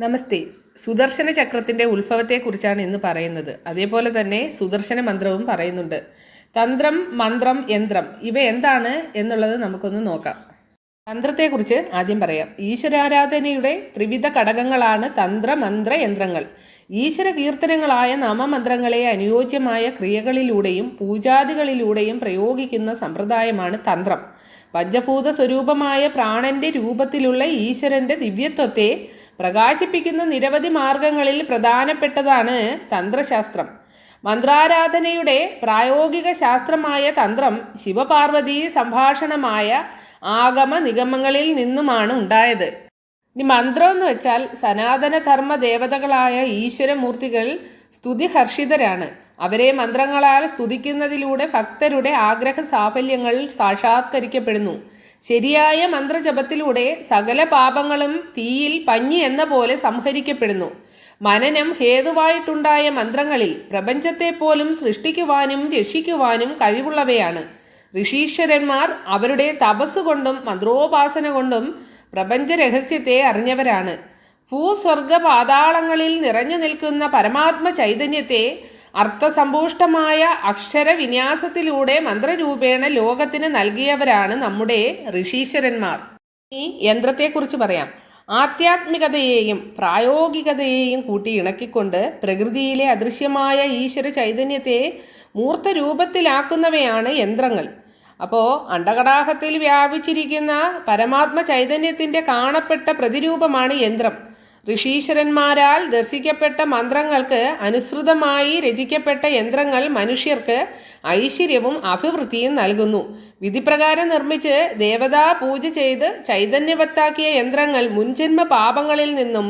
നമസ്തേ. സുദർശന ചക്രത്തിന്റെ ഉത്ഭവത്തെക്കുറിച്ചാണ് ഇന്ന് പറയുന്നത്. അതേപോലെ തന്നെ സുദർശന മന്ത്രവും പറയുന്നുണ്ട്. തന്ത്രം മന്ത്രം യന്ത്രം ഇവ എന്താണ് എന്നുള്ളത് നമുക്കൊന്ന് നോക്കാം. തന്ത്രത്തെക്കുറിച്ച് ആദ്യം പറയാം. ഈശ്വരാരാധനയുടെ ത്രിവിധ ഘടകങ്ങളാണ് തന്ത്ര മന്ത്ര യന്ത്രങ്ങൾ. ഈശ്വര കീർത്തനങ്ങളായ നാമമന്ത്രങ്ങളെ അനുയോജ്യമായ ക്രിയകളിലൂടെയും പൂജാദികളിലൂടെയും പ്രയോഗിക്കുന്ന സമ്പ്രദായമാണ് തന്ത്രം. പഞ്ചഭൂത സ്വരൂപമായ പ്രാണന്റെ രൂപത്തിലുള്ള ഈശ്വരന്റെ ദിവ്യത്വത്തെ പ്രകാശിപ്പിക്കുന്ന നിരവധി മാർഗങ്ങളിൽ പ്രധാനപ്പെട്ടതാണ് തന്ത്രശാസ്ത്രം. മന്ത്രാരാധനയുടെ പ്രായോഗിക ശാസ്ത്രമായ തന്ത്രം ശിവപാർവതി സംഭാഷണമായ ആഗമ നിഗമങ്ങളിൽ നിന്നുമാണ് ഉണ്ടായത്. ഇനി മന്ത്രം എന്ന് വെച്ചാൽ സനാതനധർമ്മ ദേവതകളായ ഈശ്വരമൂർത്തികൾ സ്തുതിഹർഷിതരാണ്. അവരെ മന്ത്രങ്ങളാൽ സ്തുതിക്കുന്നതിലൂടെ ഭക്തരുടെ ആഗ്രഹ സാഫല്യങ്ങൾ സാക്ഷാത്കരിക്കപ്പെടുന്നു. ശരിയായ മന്ത്രജപത്തിലൂടെ സകല പാപങ്ങളും തീയിൽ പഞ്ഞി എന്ന പോലെ സംഹരിക്കപ്പെടുന്നു. മനനം ഹേതുവായിട്ടുണ്ടായ മന്ത്രങ്ങളിൽ പ്രപഞ്ചത്തെ പോലും സൃഷ്ടിക്കുവാനും രക്ഷിക്കുവാനും കഴിവുള്ളവയാണ്. ഋഷീശ്വരന്മാർ അവരുടെ തപസ്സുകൊണ്ടും മന്ത്രോപാസന കൊണ്ടും പ്രപഞ്ച രഹസ്യത്തെ അറിഞ്ഞവരാണ്. ഭൂസ്വർഗ പാതാളങ്ങളിൽ നിറഞ്ഞു നിൽക്കുന്ന പരമാത്മ ചൈതന്യത്തെ അർത്ഥസമ്പുഷ്ടമായ അക്ഷരവിന്യാസത്തിലൂടെ മന്ത്രരൂപേണ ലോകത്തിന് നൽകിയവരാണ് നമ്മുടെ ഋഷീശ്വരന്മാർ. ഈ യന്ത്രത്തെക്കുറിച്ച് പറയാം. ആധ്യാത്മികതയെയും പ്രായോഗികതയെയും കൂട്ടി ഇണക്കിക്കൊണ്ട് പ്രകൃതിയിലെ അദൃശ്യമായ ഈശ്വര ചൈതന്യത്തെ മൂർത്ത രൂപത്തിലാക്കുന്നവയാണ് യന്ത്രങ്ങൾ. അപ്പോൾ അണ്ടകടാഹത്തിൽ വ്യാപിച്ചിരിക്കുന്ന പരമാത്മ ചൈതന്യത്തിന്റെ കാണപ്പെട്ട പ്രതിരൂപമാണ് യന്ത്രം. ഋഷീശ്വരന്മാരാൽ ദർശിക്കപ്പെട്ട മന്ത്രങ്ങൾക്ക് അനുസൃതമായി രചിക്കപ്പെട്ട യന്ത്രങ്ങൾ മനുഷ്യർക്ക് ഐശ്വര്യവും അഭിവൃദ്ധിയും നൽകുന്നു. വിധിപ്രകാരം നിർമ്മിച്ച് ദേവതാ പൂജ ചെയ്ത് ചൈതന്യവത്താക്കിയ യന്ത്രങ്ങൾ മുൻജന്മ പാപങ്ങളിൽ നിന്നും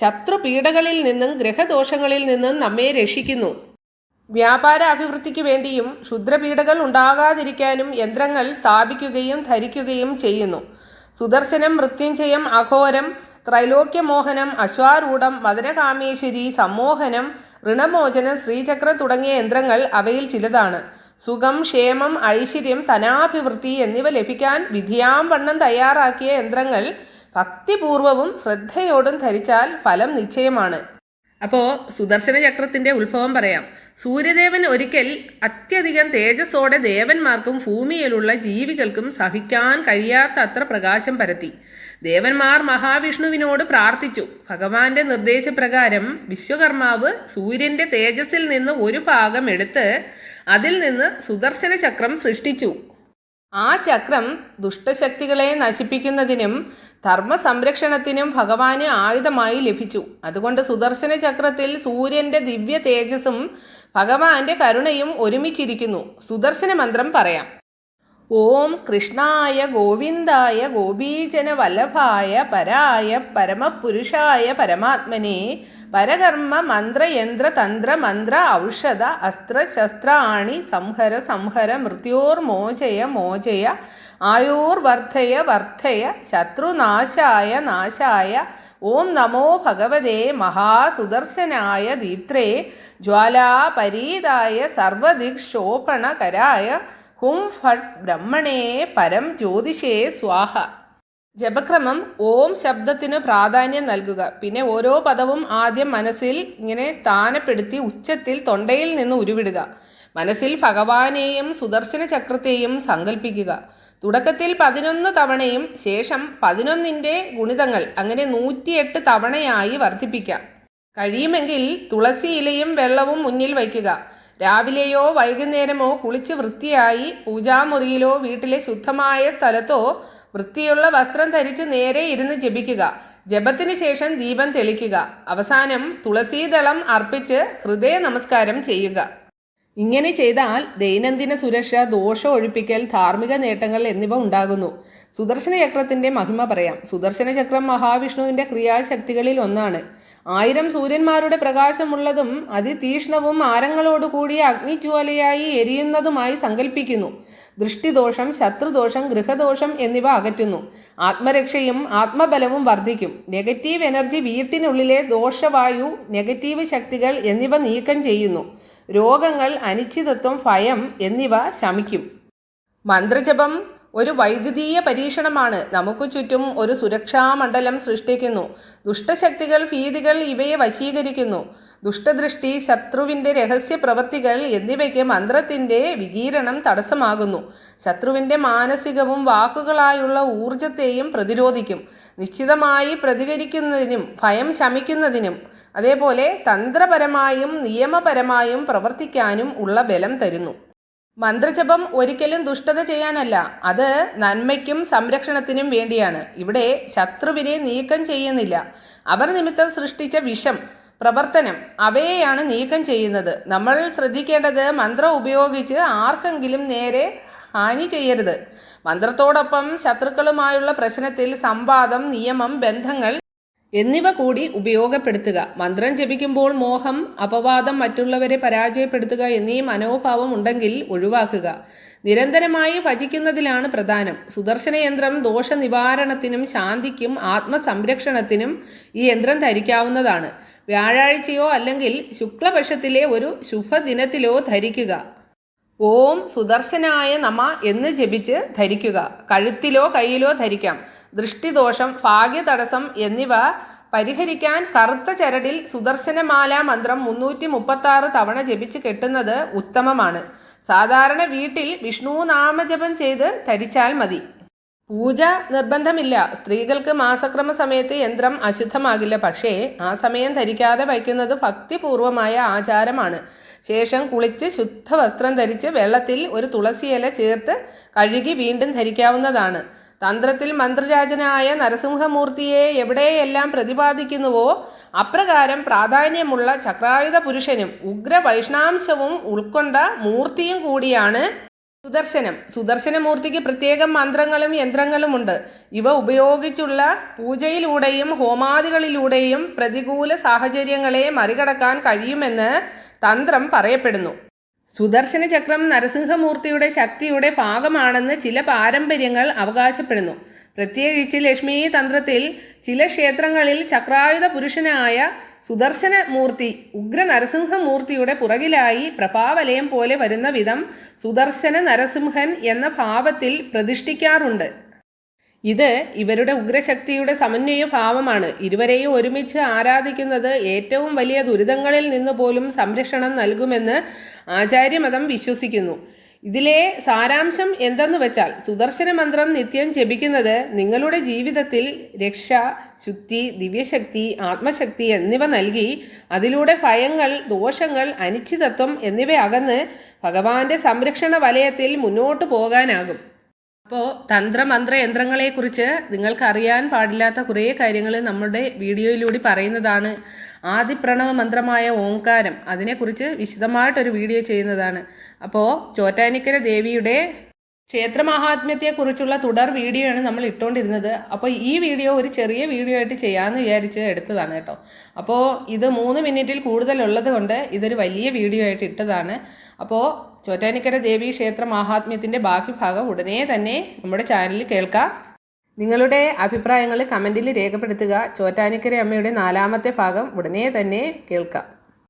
ശത്രുപീഡകളിൽ നിന്നും ഗ്രഹദോഷങ്ങളിൽ നിന്നും നമ്മെ രക്ഷിക്കുന്നു. വ്യാപാര അഭിവൃദ്ധിക്ക് വേണ്ടിയും ക്ഷുദ്രപീഡകൾ ഉണ്ടാകാതിരിക്കാനും യന്ത്രങ്ങൾ സ്ഥാപിക്കുകയും ധരിക്കുകയും ചെയ്യുന്നു. സുദർശനം മൃത്യുഞ്ജയം അഘോരം ത്രൈലോക്യമോഹനം അശ്വാരൂഢം മദനകാമേശ്വരി സമ്മോഹനം ഋണമോചനം ശ്രീചക്ര തുടങ്ങിയ യന്ത്രങ്ങൾ അവയിൽ ചിലതാണ്. സുഖം ക്ഷേമം ഐശ്വര്യം ധനാഭിവൃദ്ധി എന്നിവ ലഭിക്കാൻ വിധിയാം വണ്ണം തയ്യാറാക്കിയ യന്ത്രങ്ങൾ ഭക്തിപൂർവവും ശ്രദ്ധയോടും ധരിച്ചാൽ ഫലം നിശ്ചയമാണ്. അപ്പോൾ സുദർശന ചക്രത്തിന്റെ ഉത്ഭവം പറയാം. സൂര്യദേവൻ ഒരിക്കൽ അത്യധികം തേജസ്സോടെ ദേവന്മാർക്കും ഭൂമിയിലുള്ള ജീവികൾക്കും സഹിക്കാൻ കഴിയാത്ത അത്ര പ്രകാശം പരത്തി. ദേവന്മാർ മഹാവിഷ്ണുവിനോട് പ്രാർത്ഥിച്ചു. ഭഗവാന്റെ നിർദ്ദേശപ്രകാരം വിശ്വകർമാവ് സൂര്യന്റെ തേജസ്സിൽ നിന്ന് ഒരു ഭാഗം എടുത്ത് അതിൽ നിന്ന് സുദർശന ചക്രം സൃഷ്ടിച്ചു. ആ ചക്രം ദുഷ്ടശക്തികളെ നശിപ്പിക്കുന്നതിനും ധർമ്മ സംരക്ഷണത്തിനും ഭഗവാന് ആയുധമായി ലഭിച്ചു. അതുകൊണ്ട് സുദർശന ചക്രത്തിൽ സൂര്യന്റെ ദിവ്യ തേജസ്സും ഭഗവാന്റെ കരുണയും ഒരുമിച്ചിരിക്കുന്നു. സുദർശന മന്ത്രം പറയാം. ഓം കൃഷ്ണായ ഗോവിന്ദായ ഗോപീജന വല്ലഭായ പരായ പരമപുരുഷായ പരമാത്മനെ പരകർമ്മ മന്ത്രയന്ത്ര തന്ത്ര മന്ത്ര ഔഷധ അസ്ത്ര ശസ്ത്രാണി സംഹര സംഹര മൃത്യോർമോചയ മോചയ ആയോർവർദ്ധയ വർദ്ധയ ശത്രുനാശായ നാശായ ഓം നമോ ഭഗവതേ മഹാസുദർശനായ ദീപ്ത്രേ ജ്വാലാപരീതായ സർവദിക്ഷോഭണകരായ ഹും ഫട്ട് ബ്രഹ്മണേ പരം ജ്യോതിഷേ സ്വാഹ. ജപക്രമം ഓം ശബ്ദത്തിന് പ്രാധാന്യം നൽകുക. പിന്നെ ഓരോ പദവും ആദ്യം മനസ്സിൽ ഇങ്ങനെ സ്ഥാനപ്പെടുത്തി ഉച്ചത്തിൽ തൊണ്ടയിൽ നിന്ന് ഉരുവിടുക. മനസ്സിൽ ഭഗവാനെയും സുദർശന ചക്രത്തെയും സങ്കല്പിക്കുക തുടക്കത്തിൽ പതിനൊന്ന് തവണയും ശേഷം പതിനൊന്നിന്റെ ഗുണിതങ്ങൾ അങ്ങനെ നൂറ്റിയെട്ട് തവണയായി വർദ്ധിപ്പിക്കാം. കഴിയുമെങ്കിൽ തുളസി ഇലയും വെള്ളവും മുന്നിൽ വയ്ക്കുക. രാവിലെയോ വൈകുന്നേരമോ കുളിച്ച് വൃത്തിയായി പൂജാമുറിയിലോ വീട്ടിലെ ശുദ്ധമായ സ്ഥലത്തോ വൃത്തിയുള്ള വസ്ത്രം ധരിച്ച് നേരെ ഇരുന്ന് ജപിക്കുക. ജപത്തിന് ശേഷം ദീപം തെളിക്കുക. അവസാനം തുളസീദളം അർപ്പിച്ച് ഹൃദയ നമസ്കാരം ചെയ്യുക. ഇങ്ങനെ ചെയ്താൽ ദൈനംദിന സുരക്ഷ ദോഷം ഒഴിപ്പിക്കൽ ധാർമ്മിക നേട്ടങ്ങൾ എന്നിവ ഉണ്ടാകുന്നു. സുദർശന ചക്രത്തിന്റെ മഹിമ പറയാം. സുദർശന ചക്രം മഹാവിഷ്ണുവിന്റെ ക്രിയാശക്തികളിൽ ഒന്നാണ്. ആയിരം സൂര്യന്മാരുടെ പ്രകാശമുള്ളതും അതിതീക്ഷ്ണവും ആരങ്ങളോടുകൂടിയ അഗ്നിജ്വാലയായി എരിയുന്നതുമായി സങ്കല്പിക്കുന്നു ദൃഷ്ടിദോഷം ശത്രുദോഷം ഗൃഹദോഷം എന്നിവ അകറ്റുന്നു. ആത്മരക്ഷയും ആത്മബലവും വർദ്ധിക്കും. നെഗറ്റീവ് എനർജി വീട്ടിനുള്ളിലെ ദോഷവായു നെഗറ്റീവ് ശക്തികൾ എന്നിവ നീക്കം ചെയ്യുന്നു. രോഗങ്ങൾ അനിശ്ചിതത്വം ഭയം എന്നിവ ശമിക്കും. മന്ത്രജപം ഒരു വൈദ്യുതീയ പരീക്ഷണമാണ്. നമുക്ക് ചുറ്റും ഒരു സുരക്ഷാ മണ്ഡലം സൃഷ്ടിക്കുന്നു. ദുഷ്ടശക്തികൾ ഭീതികൾ ഇവയെ വശീകരിക്കുന്നു. ദുഷ്ടദൃഷ്ടി ശത്രുവിന്റെ രഹസ്യ പ്രവൃത്തികൾ എന്നിവയ്ക്ക് മന്ത്രത്തിന്റെ വികീരണം തടസ്സമാകുന്നു. ശത്രുവിന്റെ മാനസികവും വാക്കുകളായുള്ള ഊർജത്തെയും പ്രതിരോധിക്കും. നിശ്ചിതമായി പ്രതികരിക്കുന്നതിനും ഭയം ശമിക്കുന്നതിനും അതേപോലെ തന്ത്രപരമായും നിയമപരമായും പ്രവർത്തിക്കാനും ഉള്ള ബലം തരുന്നു. മന്ത്രജപം ഒരിക്കലും ദുഷ്ടത ചെയ്യാനല്ല. അത് നന്മയ്ക്കും സംരക്ഷണത്തിനും വേണ്ടിയാണ്. ഇവിടെ ശത്രുവിനെ നീക്കം ചെയ്യുന്നില്ല. അവർ നിമിത്തം സൃഷ്ടിച്ച വിഷം പ്രവർത്തനം അവയെയാണ് നീക്കം ചെയ്യുന്നത്. നമ്മൾ ശ്രദ്ധിക്കേണ്ടത് മന്ത്രം ഉപയോഗിച്ച് ആർക്കെങ്കിലും നേരെ ഹാനി ചെയ്യരുത്. മന്ത്രത്തോടൊപ്പം ശത്രുക്കളുമായുള്ള പ്രശ്നത്തിൽ സംവാദം നിയമം ബന്ധങ്ങൾ എന്നിവ കൂടി ഉപയോഗപ്പെടുത്തുക. മന്ത്രം ജപിക്കുമ്പോൾ മോഹം അപവാദം മറ്റുള്ളവരെ പരാജയപ്പെടുത്തുക എന്നീ മനോഭാവം ഉണ്ടെങ്കിൽ ഒഴിവാക്കുക. നിരന്തരമായി ഭജിക്കുന്നതിലാണ് പ്രധാനം. സുദർശന യന്ത്രം ദോഷ നിവാരണത്തിനും ശാന്തിക്കും ആത്മസംരക്ഷണത്തിനും ഈ യന്ത്രം ധരിക്കാവുന്നതാണ്. വ്യാഴാഴ്ചയോ അല്ലെങ്കിൽ ശുക്ലപക്ഷത്തിലെ ഒരു ശുഭദിനത്തിലോ ധരിക്കുക. ഓം സുദർശനായ നമ എന്ന് ജപിച്ച് ധരിക്കുക. കഴുത്തിലോ കയ്യിലോ ധരിക്കാം. ദൃഷ്ടിദോഷം ഭാഗ്യതടസ്സം എന്നിവ പരിഹരിക്കാൻ കറുത്ത ചരടിൽ സുദർശനമാല മന്ത്രം മുന്നൂറ്റി മുപ്പത്താറ് തവണ ജപിച്ച് കെട്ടുന്നത് ഉത്തമമാണ്. സാധാരണ വീട്ടിൽ വിഷ്ണു നാമജപം ചെയ്ത് ധരിച്ചാൽ മതി. പൂജ നിർബന്ധമില്ല. സ്ത്രീകൾക്ക് മാസക്രമ സമയത്ത് യന്ത്രം അശുദ്ധമാകില്ല. പക്ഷേ ആ സമയം ധരിക്കാതെ വയ്ക്കുന്നത് ഭക്തിപൂർവമായ ആചാരമാണ്. ശേഷം കുളിച്ച് ശുദ്ധ വസ്ത്രം ധരിച്ച് വെള്ളത്തിൽ ഒരു തുളസിയില ചേർത്ത് കഴുകി വീണ്ടും ധരിക്കാവുന്നതാണ്. തന്ത്രത്തിൽ മന്ത്രരാജനായ നരസിംഹമൂർത്തിയെ എവിടെയെല്ലാം പ്രതിപാദിക്കുന്നുവോ അപ്രകാരം പ്രാധാന്യമുള്ള ചക്രായുധ പുരുഷനും ഉഗ്ര വൈഷ്ണാംശവും ഉൾക്കൊണ്ട മൂർത്തിയും കൂടിയാണ് സുദർശനം. സുദർശനമൂർത്തിക്ക് പ്രത്യേകം മന്ത്രങ്ങളും യന്ത്രങ്ങളുമുണ്ട് ഇവ ഉപയോഗിച്ചുള്ള പൂജയിലൂടെയും ഹോമാദികളിലൂടെയും പ്രതികൂല സാഹചര്യങ്ങളെ മറികടക്കാൻ കഴിയുമെന്ന് തന്ത്രം പറയപ്പെടുന്നു. സുദർശന ചക്രം നരസിംഹമൂർത്തിയുടെ ശക്തിയുടെ ഭാഗമാണെന്ന് ചില പാരമ്പര്യങ്ങൾ അവകാശപ്പെടുന്നു. പ്രത്യേകിച്ച് ലക്ഷ്മി തന്ത്രത്തിൽ ചില ക്ഷേത്രങ്ങളിൽ ചക്രായുധ പുരുഷനായ സുദർശന മൂർത്തി ഉഗ്ര നരസിംഹമൂർത്തിയുടെ പുറകിലായി പ്രഭാവലയം പോലെ വരുന്ന വിധം സുദർശന നരസിംഹൻ എന്ന ഭാവത്തിൽ പ്രതിഷ്ഠിക്കാറുണ്ട്. ഇത് ഇവരുടെ ഉഗ്രശക്തിയുടെ സമന്വയ ഭാവമാണ് ഇരുവരെയും ഒരുമിച്ച് ആരാധിക്കുന്നത് ഏറ്റവും വലിയ ദുരിതങ്ങളിൽ നിന്ന് പോലും സംരക്ഷണം നൽകുമെന്ന് ആചാര്യമതം വിശ്വസിക്കുന്നു. ഇതിലെ സാരാംശം എന്തെന്ന് വെച്ചാൽ സുദർശന മന്ത്രം നിത്യം ജപിക്കുന്നത് നിങ്ങളുടെ ജീവിതത്തിൽ രക്ഷ ശുദ്ധി ദിവ്യശക്തി ആത്മശക്തി എന്നിവ നൽകി അതിലൂടെ ഭയങ്ങൾ ദോഷങ്ങൾ അനിശ്ചിതത്വം എന്നിവ അകന്ന് ഭഗവാന്റെ സംരക്ഷണ വലയത്തിൽ മുന്നോട്ട് പോകാനാകും. അപ്പോൾ തന്ത്രമന്ത്ര യന്ത്രങ്ങളെക്കുറിച്ച് നിങ്ങൾക്ക് അറിയാൻ പാടില്ലാത്ത കുറേ കാര്യങ്ങൾ നമ്മുടെ വീഡിയോയിലൂടെ പറയുന്നതാണ്. ആദിപ്രണവ മന്ത്രമായ ഓംകാരം അതിനെക്കുറിച്ച് വിശദമായിട്ടൊരു വീഡിയോ ചെയ്യുന്നതാണ്. അപ്പോൾ ചോറ്റാനിക്കര ദേവിയുടെ ക്ഷേത്രമാഹാത്മ്യത്തെക്കുറിച്ചുള്ള തുടർ വീഡിയോ ആണ് നമ്മൾ ഇട്ടുകൊണ്ടിരുന്നത് അപ്പോൾ ഈ വീഡിയോ ഒരു ചെറിയ വീഡിയോ ആയിട്ട് ചെയ്യാമെന്ന് വിചാരിച്ച് എടുത്തതാണ് കേട്ടോ. അപ്പോൾ ഇത് മൂന്ന് മിനിറ്റിൽ കൂടുതലുള്ളത് കൊണ്ട് ഇതൊരു വലിയ വീഡിയോ ആയിട്ട് ഇട്ടതാണ്. അപ്പോൾ ചോറ്റാനിക്കര ദേവി ക്ഷേത്ര മാഹാത്മ്യത്തിന്റെ ബാക്കി ഭാഗം ഉടനെ തന്നെ നമ്മുടെ ചാനലിൽ കേൾക്കാം. നിങ്ങളുടെ അഭിപ്രായങ്ങൾ കമന്റിൽ രേഖപ്പെടുത്തുക. ചോറ്റാനിക്കര അമ്മയുടെ നാലാമത്തെ ഭാഗം ഉടനെ തന്നെ കേൾക്കാം.